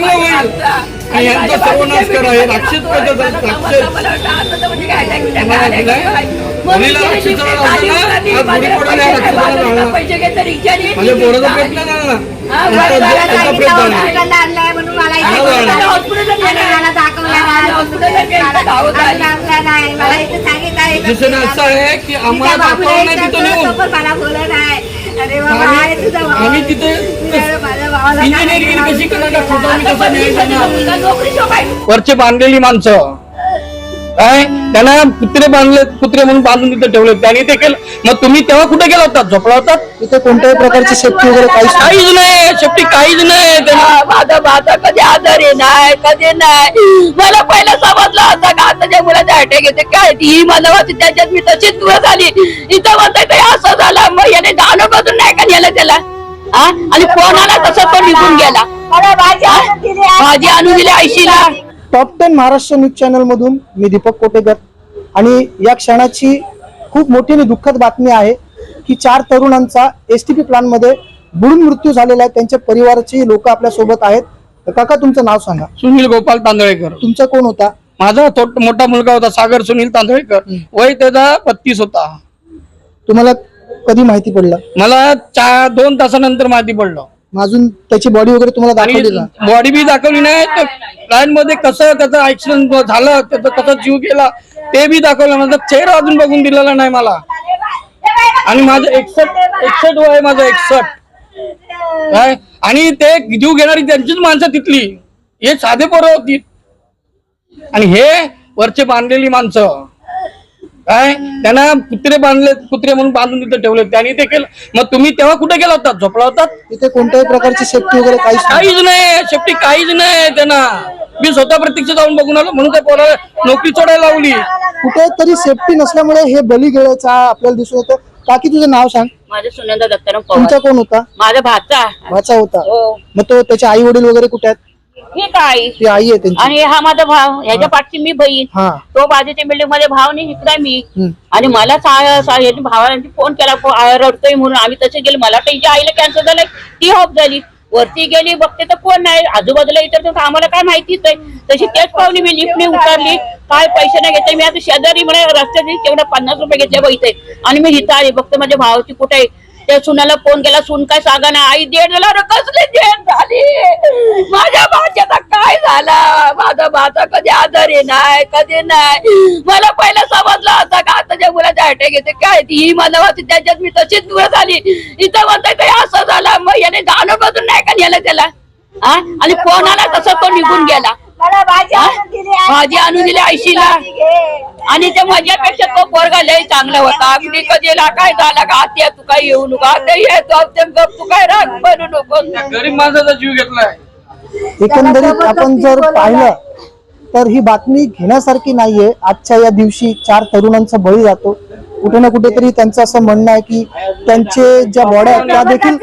चांगलं होईल. आणि यांचा सर्वनाश करा हे राक्षस मुलीला राक्षसाला लावलं. माझ्या पोराचा प्रयत्न दुसरं असं आहे की आम्हाला दाखवलं नाही तिथं नेऊन. आम्ही तिथे इंजिनिअरिंग कशी करणार वरचे बांधलेली माणसं. काय? त्यांना कुत्रे बांधले कुत्रे म्हणून बांधून तिथे ठेवले त्यांनी ते केलं. मग तुम्ही तेव्हा कुठे गेला होता? झोपला होतात तिथे कोणत्याही प्रकारची सेफ्टी वगैरे काहीच नाही. काहीच नाही. शेवटी काहीच नाही. त्यांना माझा माझा कधी आजारी नाही कधी नाही. मला पहिलं समजलं होतं का आताच्या मुलाच्या अटॅक येते काय ती ही मला होती त्याच्यात मी तशीच दूर झाली. इथं म्हणताय ते असं झालं. मग याने दाणं बदून नाही का नेलं त्याला? हा? आणि कोणाला तसं तो निघून गेला? भाजी आणून दिली आयशीला top ten Maharashtra news channel मधून मी दीपक कोटेकर. आणि या क्षणाची खूप मोठी आणि दुःखद बातमी आहे की चार तरुणांचा एस टी पी प्लानमध्ये बुडून मृत्यू झालेला आहे. त्यांच्या परिवाराची लोक आपल्यासोबत आहेत. तर काका तुमचं नाव सांगा. सुनील गोपाल तांदळेकर. तुमचा कोण होता? माझा मोठा मुलगा होता सागर सुनील तांदळेकर. वय त्याचा बत्तीस होता. तुम्हाला कधी माहिती पडलं? मला चार दोन तासानंतर माहिती पडलं. मग अजून त्याची बॉडी वगैरे तुम्हाला दाखवली का? बॉडी बी दाखवली नाही. तर प्लॅनमध्ये कसं कसं ऍक्सिडेंट झालं त्याचा कसा जीव गेला ते बी दाखवलं. माझा चेहरा अजून बघून दिलेला नाही मला. आणि माझं एकसठ एकसठ वय आहे माझं एकसठ. काय? आणि ते जीव घेणारी त्यांचीच माणसं तिथली. हे साधे पोरं होती. आणि हे वरचे बांधलेली माणसं. काय? त्यांना कुत्रे बांधले कुत्रे म्हणून बांधून तिथे ठेवले त्यांनी ते केलं मग तुम्ही तेव्हा कुठे गेला होता? झोपला होतात तिथे कोणत्याही प्रकारची सेफ्टी वगैरे काहीच नाही. काहीच नाही. शेवटी काहीच नाही त्यांना. मी स्वतः प्रत्यक्ष जाऊन बघून आलो. म्हणून त्या पोराला नोकरी सोडायला लावली. कुठेतरी सेफ्टी नसल्यामुळे हे बली गेल्याचा आपल्याला दिसून येतो. काकी तुझं नाव सांग. माझे सुनंदा दत्ताराम तुमचा पवार कोण होता? माझा भाचा. भाचा होता. हो. मग तो त्याचे आई वडील वगैरे कुठे आहेत? हे काय? ती आई आहे त्यांची. आणि हा माझा भाव ह्याच्या पाठची मी बहीण. हा. तो बाजूच्या बिल्डिंगमध्ये भाव नाही इकडे मी. हम्म. आणि मला सा- सा- याने भावाने फोन केला फो- आ, रडतोय म्हणून आम्ही तसे गेलो. मला त्यांच्या आईला कॅन्सर झालं. ती हॉप झाली. वरती गेली बघते तर कोण नाही. आजूबाजूला इतर तर आम्हाला काय माहितीच आहे. तशी त्याच पाहुणे मी लिफ्टने उतरली. काय पैसे नाही घेतले. मी आता शेजारी म्हणे रस्त्याने तेवढा पन्नास रुपये घेतले इथे. आणि मी इथं आली. बघते माझ्या भावाची कुठे आहे. त्या सुनाला फोन केला सून काय सांगा ना आई देड झाला रे, कसली देड झाली माझ्या भाच्याचा काय झाला माझा भाचा कधी आजारी नाही कधी नाही. मला पहिलं समजलं होतं का आताच्या मुलाच्या अटॅक येते काय ती? ही मला होती त्याच्यात मी तशीच दूर झाली. इथं म्हणताय ते असं झालं. मग याने दाणं बदून नाही का नेलं त्याला? हा? आणि कोणाला तसं तो निघून गेला? भाजी आणून दिली आयशीला आणि ते माझ्यापेक्षा तो पोरगा लय चांगला होता. अगदी कधी ला काय झाला का? आत्या तू काय येऊ नको. आता येतो तू काय राग बनू नको. गरीब माणसाचा जीव घेतलाय. एकंदरीत आपण जर पाहिलं तर ही बातमी घेण्यासारखी नाहीये. आजच्या या दिवशी चार तरुणांचा बळी जातो. कुठे ना कुठेतरी त्यांचं असं म्हणणं आहे की त्यांचे ज्या बॉड्या आहेत त्या देखील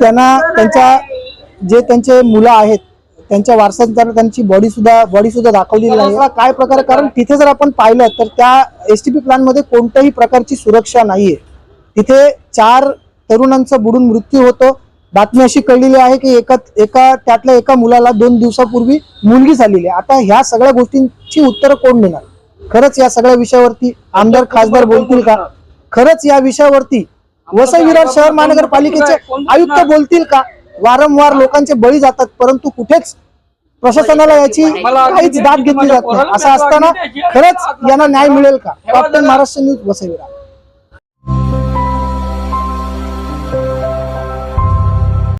त्यांना त्यांच्या जे त्यांचे मुलं आहेत त्यांच्या वारसांना त्यांची बॉडी सुद्धा बॉडी सुद्धा दाखवलेली नाही काय प्रकार? कारण तिथे जर आपण पाहिलं तर त्या एसटीपी प्लॅनमध्ये कोणत्याही प्रकारची सुरक्षा नाहीये. तिथे चार तरुणांचा बुडून मृत्यू होतो. बातमी अशी कळलेली आहे की एका एका त्यातल्या एका मुलाला दोन दिवसापूर्वी मुलगी झालेली आहे. आता ह्या सगळ्या गोष्टींची उत्तरं कोण देणार? खरंच या सगळ्या विषयावरती आमदार खासदार बोलतील का? खरंच या विषयावरती वसई विरार शहर महानगरपालिकेचे आयुक्त बोलतील का? वारंवार लोकांचे बळी जातात परंतु कुठेच प्रशासनाला याची काहीच दाद घेतली जात नाही. असं असताना खरंच यांना न्याय मिळेल का? Captain Maharashtra news Vasai Virar.